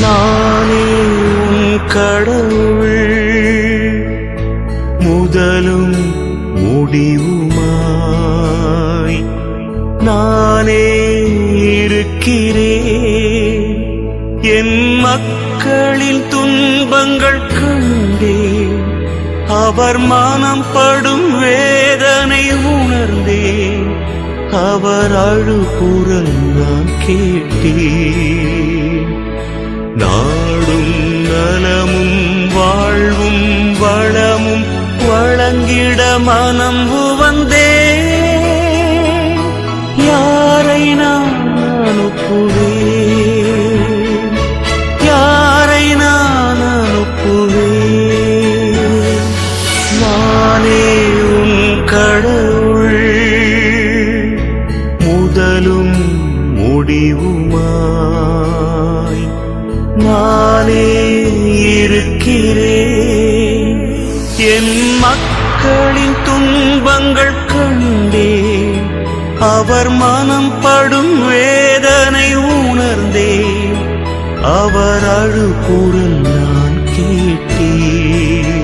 நானே கடவுள். முதலும் முடிவுமாய் நானே இருக்கிறேன். என் மக்களின் துன்பங்கள் கண்டேன். அவர் மானம் படும் வேதனை உணர்ந்தேன். அவர் அழுகுரல் நான் கேட்டேன். மனம் வந்தே யாரை நான் அனுப்புவே யாரை நான் அனுப்புவே நானே உன் கடவுள் முதலும் முடிவுமாய் நானே இருக்கிறேன். என் மக்கள் துன்பங்கள் கண்டே அவர் மனம் படும் வேதனை உணர்ந்தே அவர் அழுகுரல் நான் கேட்டேன்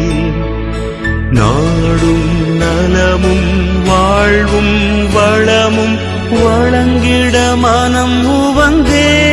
நாடும் நலமும் வாழ்வும் வளமும் வழங்கிட மனம் உவந்தே.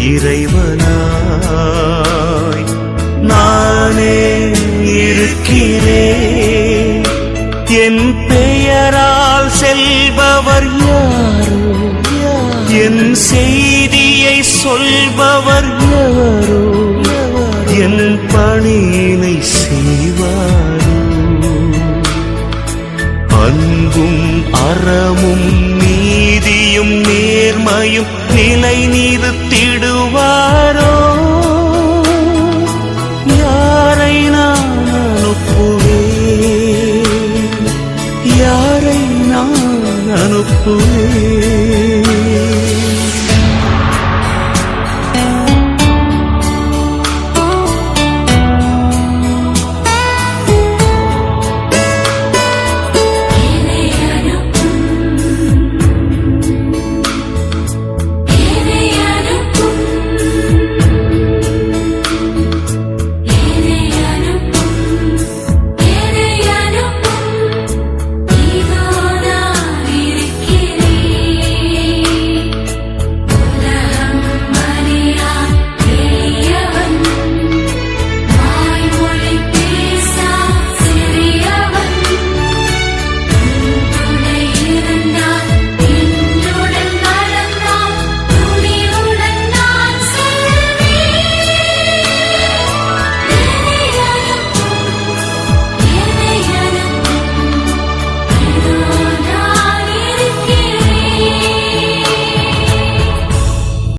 இறைவனாய் நானே இருக்கிறேன். என் பெயரால் செல்பவர் யாரோ? என் செய்தியை சொல்பவர் யாரோ? என் பணியினை செய்வார். ഞാനൊപ്പുവേ